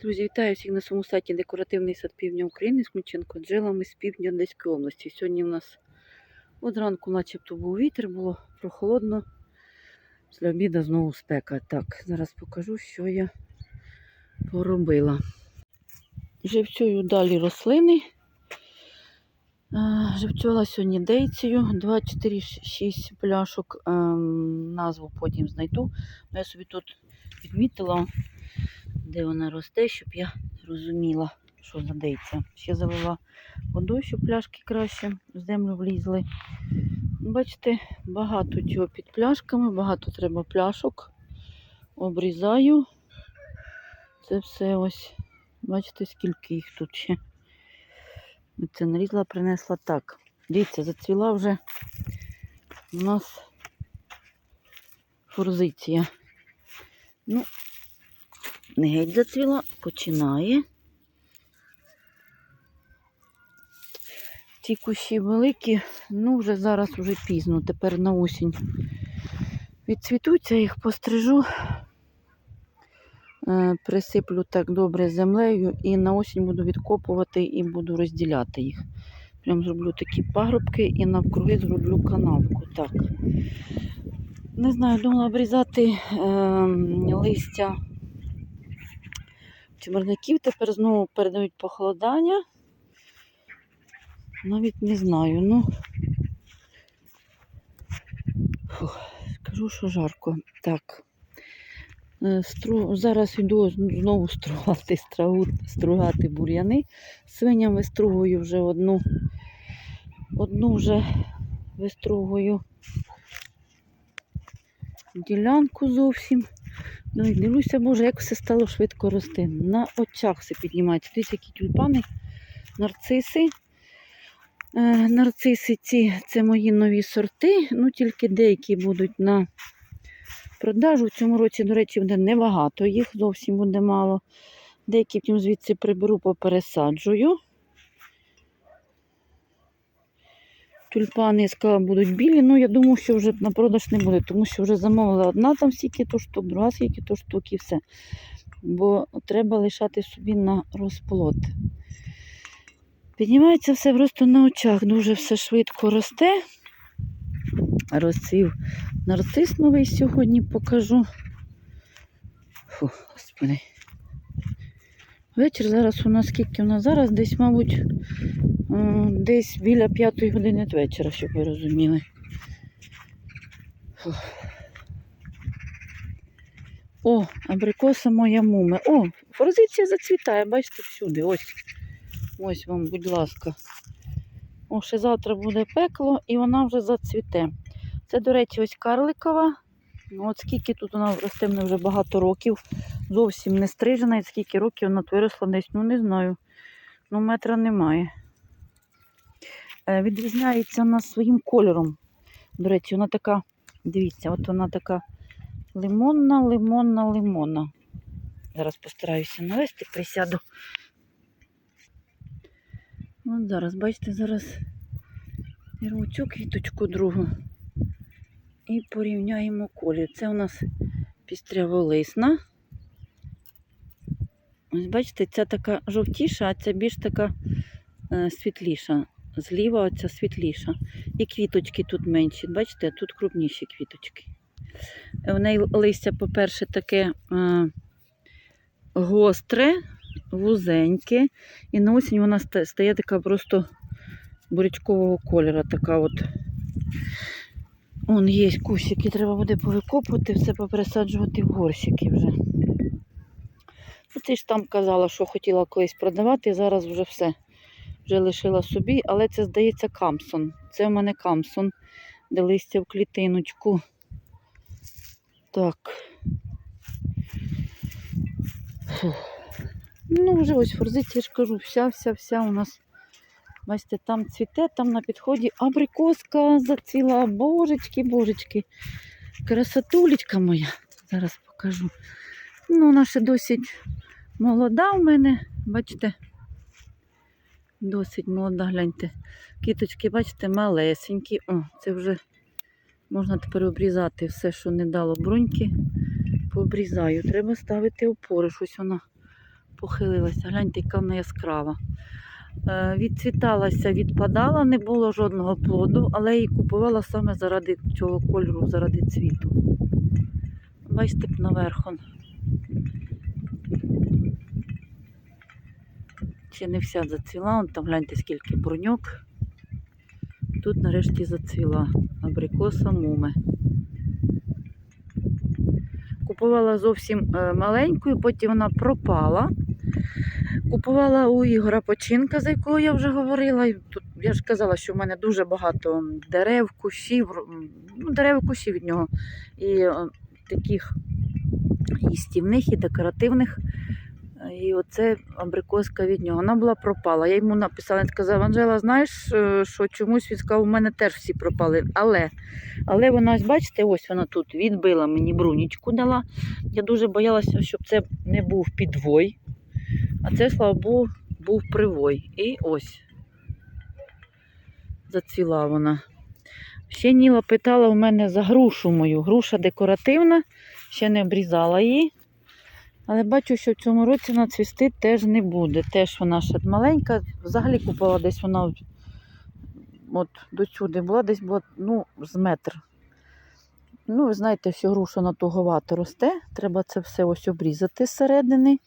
Друзі, вітаю всіх на своєму сайті Декоративний сад Півдня України з Кміченко джилами з півдня Одеської області. Сьогодні у нас от ранку начебто був вітер, було прохолодно. Після обіду знову спека. Так, зараз покажу, що я поробила. Живцюю далі рослини. Живцювала сьогодні дейцею 2, 4, 6 пляшок. Ем, назву потім знайду. Ну, Я собі тут відмітила де вона росте, щоб я розуміла, що за дейця. Ще залила водою, щоб пляшки краще в землю влізли. Бачите, багато цього під пляшками, багато треба пляшок. Обрізаю. Це все ось. Бачите, скільки їх тут ще. Це нарізала, принесла так. Дивіться, зацвіла вже у нас форзиція. Ну, не геть зацвіла, починає. Ті кущі великі, ну вже зараз вже пізно, тепер на осінь. Відцвітуться, їх пострижу, е, присиплю так добре землею і на осінь буду відкопувати і буду розділяти їх. Прям зроблю такі пагробки і навкруги зроблю канавку. Так. Не знаю, думала обрізати е, листя чимерників тепер знову передають похолодання. Навіть не знаю. Ну Фух, скажу, що жарко. Так. Е, Стру... Зараз йду знову стругати, страгу... стругати бур'яни. Свиням вистругую вже одну. Одну вже вистругую ділянку зовсім. Ну і дивлюся, боже, як все стало швидко рости. На очах все піднімається. Дивіться, які тюльпани, нарциси. Е, нарциси ці це мої нові сорти. Ну, тільки деякі будуть на продажу. В цьому році, до речі, буде небагато, їх зовсім буде мало. Деякі потім звідси приберу, попересаджую. Тюльпани, сказала, будуть білі, ну я думаю, що вже на продаж не буде, тому що вже замовила одна там стільки то штук, друга скільки то штук і все. Бо треба лишати собі на розплод. Піднімається все просто на очах, дуже все швидко росте. Розцвів нарцис новий сьогодні покажу. Фу, господи. Вечір зараз у нас скільки у нас зараз десь, мабуть, десь біля п'ятої години вечора, щоб ви розуміли. О, абрикоса моя муми. О, форзиція зацвітає, бачите, всюди. Ось. Ось вам, будь ласка. О, ще завтра буде пекло і вона вже зацвіте. Це, до речі, ось карликова. Ну, От скільки тут вона росте мене вже багато років. Зовсім не стрижена, і скільки років вона виросла десь, ну не знаю. Ну, метра немає. Е, Відрізняється вона своїм кольором. До речі, вона така, дивіться, от вона така лимонна, лимонна, лимонна. Зараз постараюся навести, присяду. От зараз, бачите, зараз рву цю квіточку другу і порівняємо колір. Це у нас пістряволисна. Ось бачите, ця така жовтіша, а ця більш така е, світліша. Зліва оця світліша. І квіточки тут менші. Бачите, тут крупніші квіточки. Е, В неї листя, по-перше, таке е, гостре, вузеньке. І на осінь вона стає така просто бурячкового кольору. Така от. Вон є кущики, треба буде повикопувати, все попересаджувати в горщики вже. Ну, ти ж там казала, що хотіла колись продавати, зараз вже все. Вже лишила собі, але це, здається, камсон. Це в мене камсон, де листя в клітиночку. Так. Фух. Ну, вже ось форзиція, я ж кажу, вся-вся-вся у нас. Бачите, там цвіте, там на підході абрикоска зацвіла. Божечки, божечки. Красотулечка моя. Зараз покажу. Ну, вона ще досить молода в мене. Бачите? Досить молода, гляньте. Кіточки, бачите, малесенькі. О, це вже можна тепер обрізати все, що не дало бруньки. Пообрізаю. Треба ставити опори. Щось вона похилилася. Гляньте, яка вона яскрава. Е, відцвіталася, відпадала, не було жодного плоду, але її купувала саме заради цього кольору, заради цвіту. Бачите, наверху. Ще не вся зацвіла, Вон там гляньте, скільки бруньок. Тут нарешті зацвіла абрикоса муми. Купувала зовсім е, маленькою, потім вона пропала. Купувала у Ігора починка, за якого я вже говорила. І Тут я ж казала, що в мене дуже багато дерев, кущів, ну, дерев і кущів від нього. І е, таких і і декоративних. І оце абрикоска від нього. Вона була пропала. Я йому написала, він сказав, Анжела, знаєш, е, що чомусь він сказав, у мене теж всі пропали. Але, але вона, бачите, ось вона тут відбила мені брунічку дала. Я дуже боялася, щоб це не був підвой. А це, слава Богу, був привой. І ось зацвіла вона. Ще Ніла питала у мене за грушу мою. Груша декоративна, ще не обрізала її. Але бачу, що в цьому році вона цвісти теж не буде. Теж вона ще маленька. Взагалі купила десь вона от- до сюди була, десь була ну, з метр. Ну, ви знаєте, що груша на туговато росте. Треба це все ось обрізати зсередини.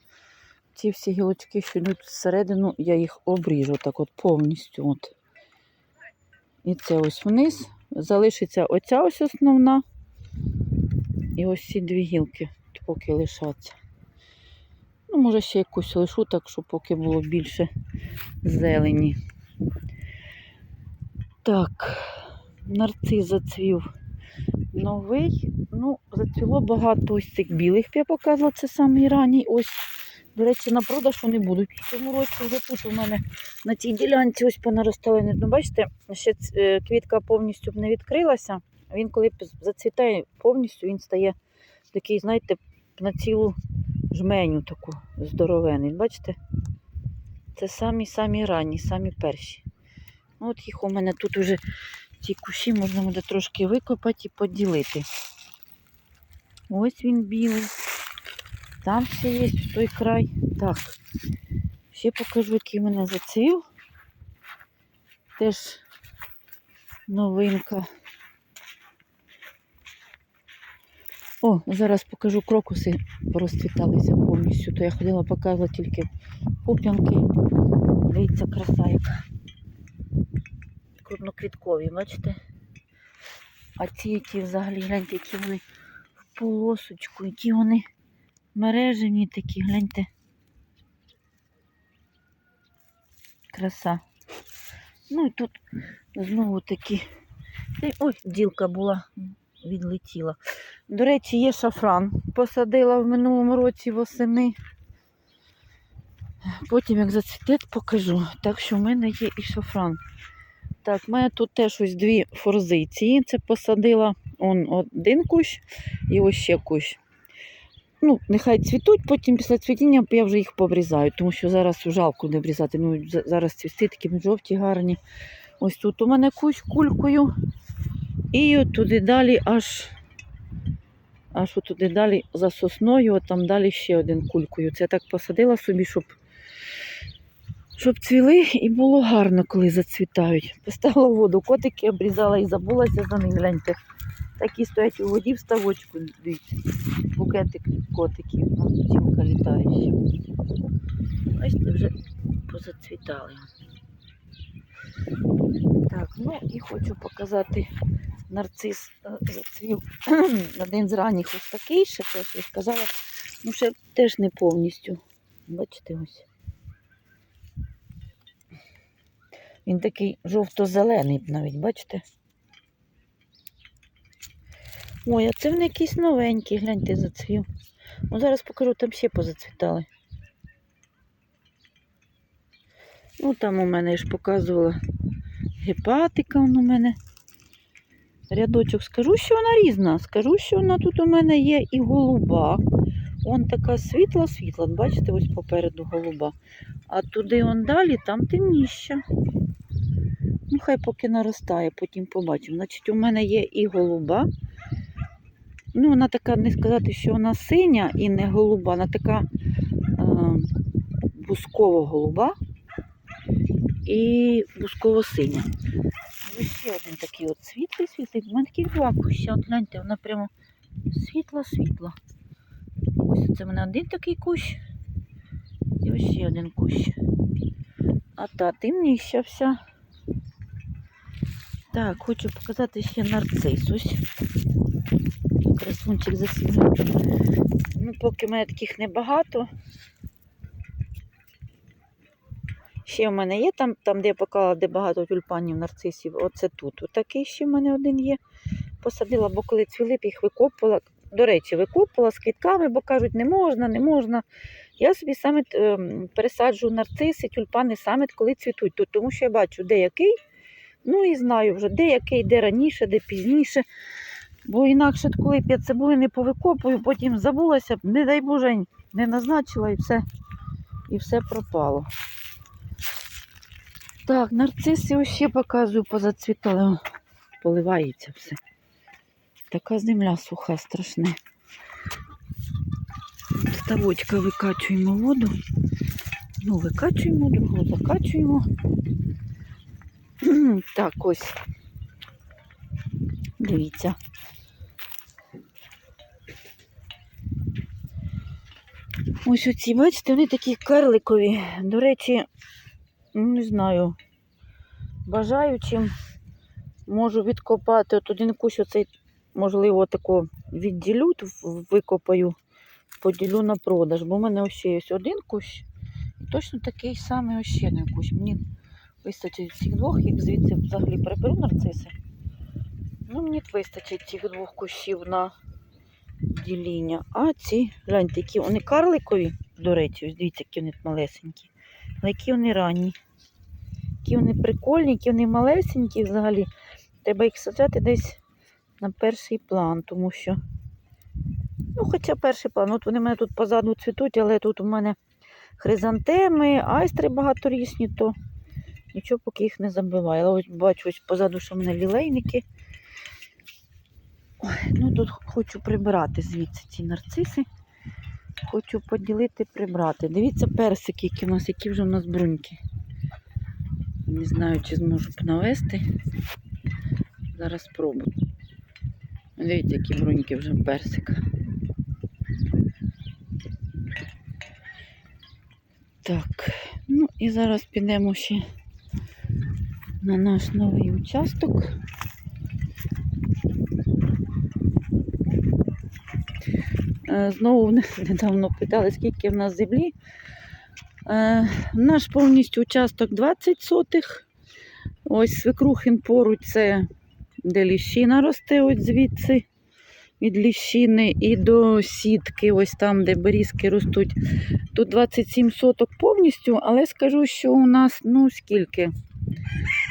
Ці всі гілочки, що йдуть всередину, я їх обріжу так от повністю. От. І це ось вниз. Залишиться оця ось основна. І ось ці дві гілки поки лишаться. Ну, може, ще якусь лишу, так щоб поки було більше зелені. Так, нарцис зацвів новий. Ну, зацвіло багато ось цих білих, я показувала, це самий ранній. Ось, до речі, на продаж вони будуть. В цьому році вже тут у мене на цій ділянці ось понаростали. Ну, бачите, ще е, квітка повністю б не відкрилася. Він коли зацвітає повністю, він стає такий, знаєте, на цілу жменю таку здоровений. Бачите? Це самі-самі ранні, самі перші. Ну, От їх у мене тут уже ці кущі можна буде трошки викопати і поділити. Ось він білий. Там ще є в той край. Так. Ще покажу, який мене зацвів. Теж новинка. О, зараз покажу крокуси розцвіталися повністю. То я ходила показувала тільки пуп'янки. Дивіться, краса яка. Крупноквіткові, бачите? А ці, які взагалі, гляньте, які вони в полосочку, які вони мережені такі, гляньте. Краса. Ну і тут знову такі. Ой, ділка була, відлетіла. До речі, є шафран. Посадила в минулому році восени. Потім, як зацвіте, покажу. Так що в мене є і шафран. Так, в мене тут теж ось дві форзиції. Це посадила он один кущ і ось ще кущ. Ну, нехай цвітуть, потім після цвітіння я вже їх пообрізаю, тому що зараз жалко не обрізати. Ну, зараз цвісти такі жовті, гарні. Ось тут у мене кущ кулькою. І от туди далі аж, аж туди далі за сосною, от там далі ще один кулькою. Це я так посадила собі, щоб, щоб цвіли і було гарно, коли зацвітають. Поставила воду, котики обрізала і забулася за них. Гляньте. Такі стоять у воді в ставочку. Дивіться. Букетик котиків. Вон Цілка літає ще. Бачите, вже позацвітали. Так, ну і хочу показати нарцис е, зацвів. Один з ранніх ось такий, ще теж я сказала. Ну, ще теж не повністю. Бачите ось. Він такий жовто-зелений навіть, бачите? Ой, а це вони якісь новенькі, гляньте, зацвів. Ну, зараз покажу, там ще позацвітали. Ну, там у мене я ж показувала гепатика у мене. Рядочок. Скажу, що вона різна. Скажу, що вона тут у мене є і голуба. Он така світла-світла. Бачите, ось попереду голуба. А туди он далі, там темніща. Ну, хай поки наростає, потім побачимо. Значить, у мене є і голуба. Ну, вона така, не сказати, що вона синя і не голуба, вона така, е, бусково-голуба і бусково-синя. Ось ще один такий от світлий світлий. У мене такі два куща. От гляньте, вона прямо світла-світла. Ось це в мене один такий кущ. І ось ще один кущ. А та темніша вся. Так, хочу показати ще нарцис. Ось. Красунчик засівний. Ну, поки в мене таких небагато. Ще в мене є там, там де я показала, де багато тюльпанів, нарцисів. Оце тут. Отакий ще в мене один є. Посадила, бо коли цвіли, їх викопувала. До речі, викопувала з квітками, бо кажуть, не можна, не можна. Я собі саме ем, пересаджую нарциси, тюльпани саме коли цвітуть. Тут, тому що я бачу, де який. Ну і знаю вже, де який, де раніше, де пізніше. Бо інакше, коли я цибулі не повикопую, потім забулася, не дай Боже, не назначила і все, і все пропало. Так, нарциси ще показую, позацвітали. Поливається все. Така земля суха, страшне. Ставочка викачуємо воду. Ну, викачуємо, другу закачуємо. Так, ось. Дивіться. Ось оці, бачите, вони такі карликові. До речі, ну, не знаю, бажаючим можу відкопати. От один кущ оцей, можливо, тако відділю, викопаю, поділю на продаж. Бо в мене ще є один кущ. І точно такий самий ось ще один кущ. Мені вистачить цих двох, їх звідси взагалі приберу нарциси. Ну, мені вистачить цих двох кущів на діління. А ці, гляньте, які вони карликові, до речі, ось дивіться, які вони малесенькі. Але які вони ранні. Які вони прикольні, які вони малесенькі взагалі. Треба їх саджати десь на перший план, тому що. Ну, хоча перший план. От вони в мене тут позаду цвітуть, але тут у мене хризантеми, айстри багаторічні, то нічого поки їх не забиваю. Але ось бачу, ось позаду, що в мене лілейники. Ой, ну тут хочу прибирати звідси ці нарциси. Хочу поділити, прибрати. Дивіться персики, які у нас, які вже у нас бруньки. Не знаю, чи зможу навести. Зараз спробую. Дивіться, які бруньки вже персика. Так, ну і зараз підемо ще на наш новий участок. Знову недавно питали, скільки в нас землі. Е, Наш повністю участок 20 сотих. Ось свекрухин поруч це де ліщина росте, от звідси від ліщини і до сітки, ось там, де берізки ростуть. Тут 27 соток повністю, але скажу, що у нас, ну скільки?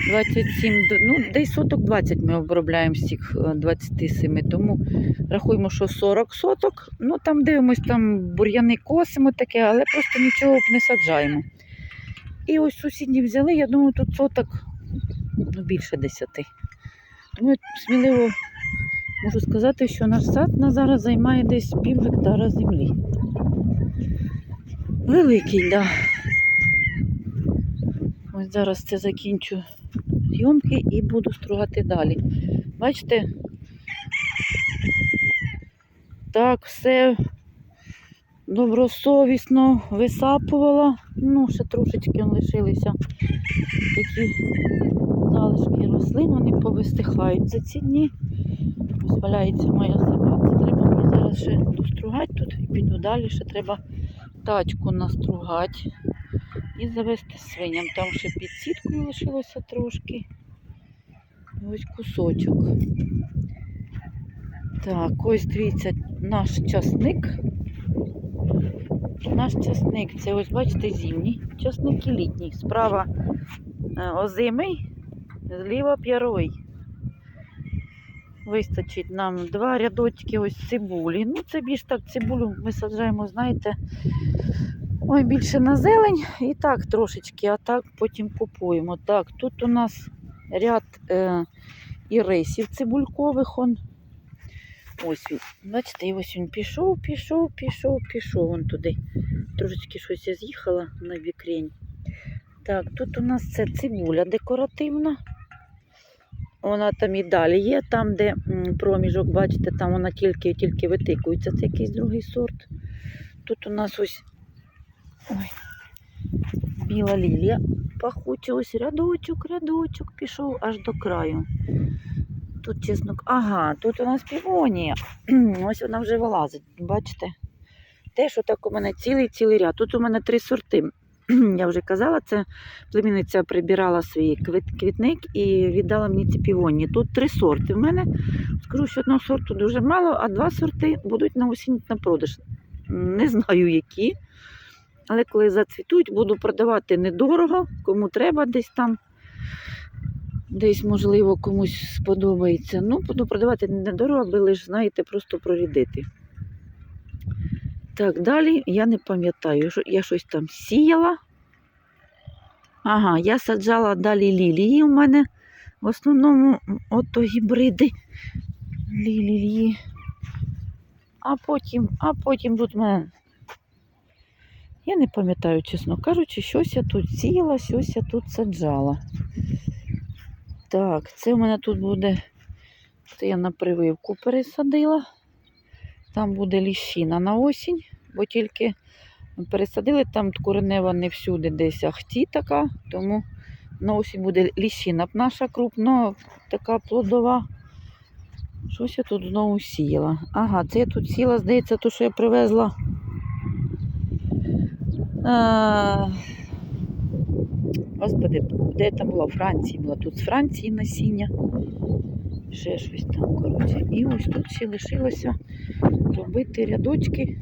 27, ну десь соток 20 ми обробляємо з цих е, 27, тому рахуємо, що 40 соток. Ну там дивимось, там бур'яни косимо таке, але просто нічого не саджаємо. І ось сусідні взяли, я думаю, тут соток ну, більше 10. Тому я сміливо можу сказати, що наш сад на зараз займає десь пів гектара землі. Великий, так. Да. Ось зараз це закінчу зйомки і буду стругати далі. Бачите? Так, все добросовісно висапувала. Ну, ще трошечки лишилися такі залишки рослин, вони повистихають за ці дні. Валяється моя. Це треба мені зараз ще достругати тут і піду далі. Ще треба тачку настругати і завести свиням. Там ще під сіткою лишилося трошки. Ось кусочок. Так, ось дивіться, наш часник. Наш часник, це ось, бачите, зимній часник і літній. Справа е, озимий, зліва п'яровий. Вистачить нам два рядочки ось цибулі. Ну, це більш так цибулю ми саджаємо, знаєте, ой, більше на зелень і так трошечки, а так потім купуємо. Так, тут у нас ряд е, ірисів цибулькових. Он. Ось він. Бачите, і ось він пішов, пішов, пішов, пішов вон туди. Трошечки щось я з'їхала на вікрень. Так, тут у нас це цибуля декоративна. Вона там і далі є, там, де проміжок, бачите, там вона тільки тільки витикується. Це якийсь другий сорт. Тут у нас ось ой, біла лілія пахуча, ось рядочок, рядочок пішов аж до краю. Тут, чесно, ага, тут у нас півонія. Ось вона вже вилазить, бачите? Те, що так у мене цілий-цілий ряд. Тут у мене три сорти. Я вже казала, це племінниця прибирала свій квіт- квітник і віддала мені ці півонії. Тут три сорти в мене. Скажу, що одного сорту дуже мало, а два сорти будуть на осінь на продаж. Не знаю які. Але коли зацвітуть, буду продавати недорого, кому треба десь там. Десь, можливо, комусь сподобається. Ну, буду продавати недорого, аби лише, знаєте, просто прорідити. Так, далі я не пам'ятаю, що я щось там сіяла. Ага, я саджала далі лілії у мене. В основному ото гібриди лілії. А потім, а потім тут в мене. Я не пам'ятаю, чесно кажучи, щось я тут сіяла, щось я тут саджала. Так, це в мене тут буде. Це я на прививку пересадила. Там буде ліщина на осінь, бо тільки пересадили, там коренева не всюди десь ахті така, тому на осінь буде ліщина наша крупна, така плодова. Щось я тут знову сіяла. Ага, це я тут сіла, здається, то, що я привезла. Господи, де там була? Франції була. Тут з Франції насіння. Ще щось там, коротше. І ось тут ще лишилося робити рядочки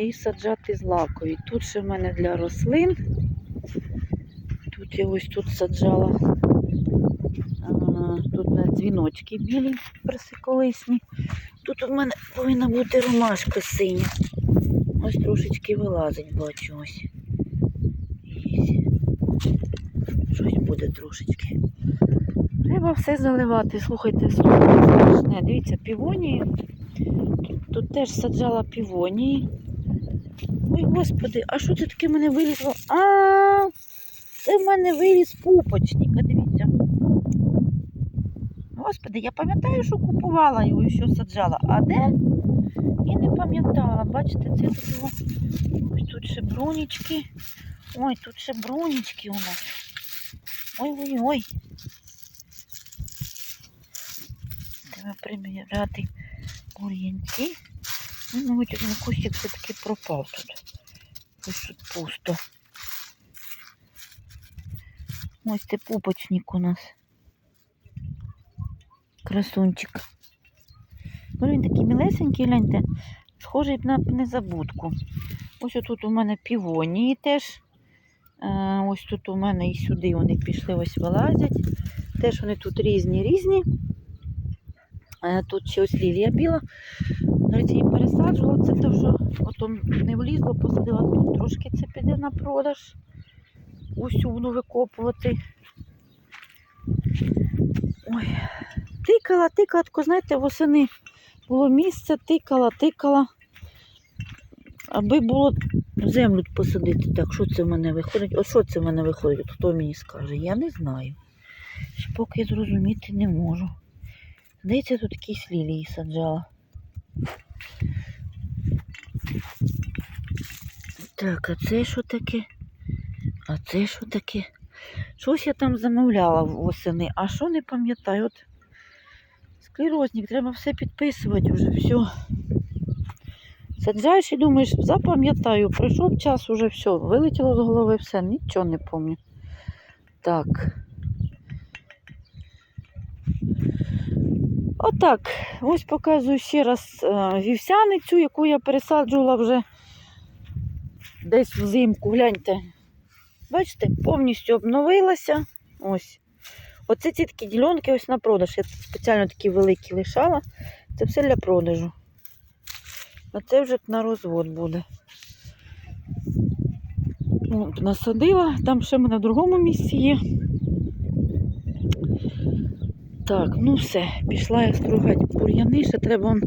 і саджати злакові. Тут ще в мене для рослин. Тут я ось тут саджала. Тут мене дзвіночки білі персиколисні. Тут у мене повинна бути ромашка синя. Ось трошечки вилазить, бачу ось. Щось буде трошечки. Треба все заливати. Слухайте, страшне. Дивіться, півонії. Тут, тут теж саджала півонії. Ой, господи, а що це таке в мене вилізло? А, це в мене виліз пупочник. А дивіться. Господи, я пам'ятаю, що купувала його і що саджала. А де? І не пам'ятала. Бачите, це тут його. Ось тут ще брунічки. Ой, тут ще брунічки у нас. Ой-ой-ой. Треба приміряти бур'янці. Ну, мабуть, один кущик все-таки пропав тут. Ось тут пусто. Ось це пупочник у нас. Красунчик. Ну, він такий мілесенький, гляньте, схожий на незабудку. Ось тут у мене півонії теж. Е, Ось тут у мене і сюди вони пішли, ось вилазять. Теж вони тут різні різні. Е, Тут ще ось лілія біла. Навіть її пересаджувала. Це те, що потім не влізло, посадила тут. Трошки це піде на продаж. Усю буду викопувати. Ой, тикала, тикала, тако, знаєте, восени було місце, тикала, тикала. Аби було землю посадити. Так, що це в мене виходить? О, що це в мене виходить? Хто мені скаже? Я не знаю. Ще Поки зрозуміти не можу. Здається, тут якісь лілії саджала. Так, а це що таке? А це що таке? Щось я там замовляла восени, а що не пам'ятаю. От склерозник, треба все підписувати вже, все. Саджаєш і думаєш, запам'ятаю, пройшов час уже все, вилетіло з голови все, нічого не пам'ятаю. Так. Отак. Ось показую ще раз е, вівсяницю, яку я пересаджувала вже десь взимку. Гляньте. Бачите, повністю обновилася. Ось. Оце ці такі ділянки ось на продаж. Я спеціально такі великі лишала. Це все для продажу. А це вже на розвод буде. От, насадила, там ще мене в другому місці є. Так, ну все, пішла я стругати бур'яни, ще треба он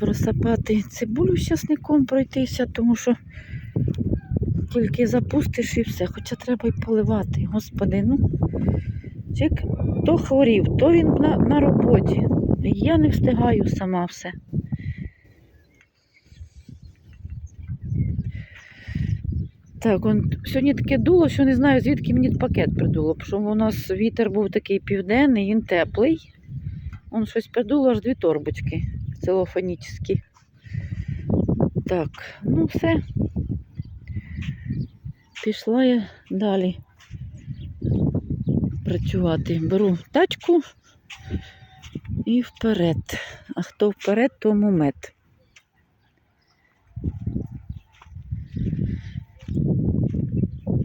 просапати цибулю з часником пройтися, тому що тільки запустиш і все. Хоча треба й поливати. Господи, ну чик, то хворів, то він на, на роботі. Я не встигаю сама все. Так, он, сьогодні таке дуло, що не знаю, звідки мені пакет придуло. Бо у нас вітер був такий південний, він теплий. Он щось придуло аж дві торбочки целофанічні. Так, ну все. Пішла я далі працювати. Беру тачку і вперед. А хто вперед, тому мед.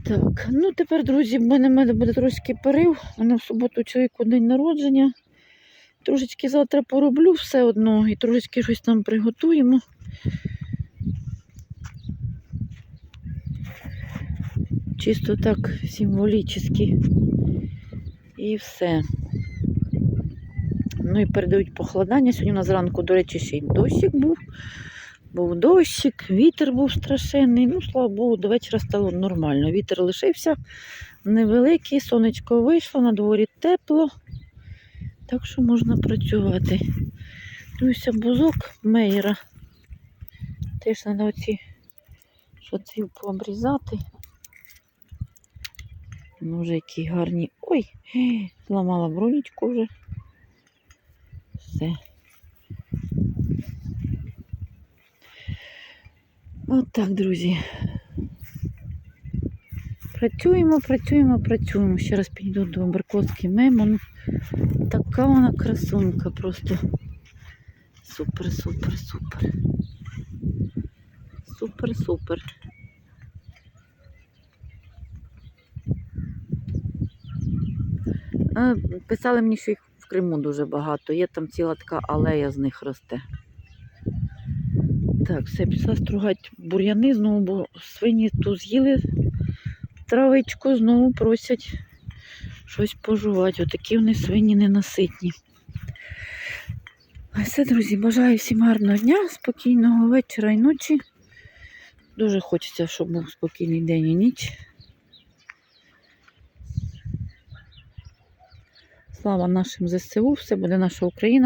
Так, ну тепер, друзі, в мене, в мене буде трошки перерив. У мене в суботу чоловіку день народження. Трошечки завтра пороблю все одно і трошечки щось там приготуємо. Чисто так символічно. І все. Ну і передають похолодання. Сьогодні у нас зранку, до речі, ще й дощик був. Був дощик, вітер був страшенний. Ну, слава Богу, до вечора стало нормально. Вітер лишився невеликий, сонечко вийшло, на дворі тепло. Так що можна працювати. Дивлюся, бузок мейера. Теж треба оці шоців пообрізати. Ну, вже які гарні. Ой, зламала бронічку вже. Все. От так, друзі. Працюємо, працюємо, працюємо. Ще раз підійду до Беркотський мемо. Ну, така вона красунка просто. Супер, супер, супер. Супер, супер. Писали мені, що їх в Криму дуже багато. Є там ціла така алея з них росте. Так, все, пішла стругати бур'яни знову, бо свині тут з'їли травичку, знову просять щось пожувати. Отакі вони свині ненаситні. А все, друзі, бажаю всім гарного дня, спокійного вечора і ночі. Дуже хочеться, щоб був спокійний день і ніч. Слава нашим ЗСУ, все буде наша Україна.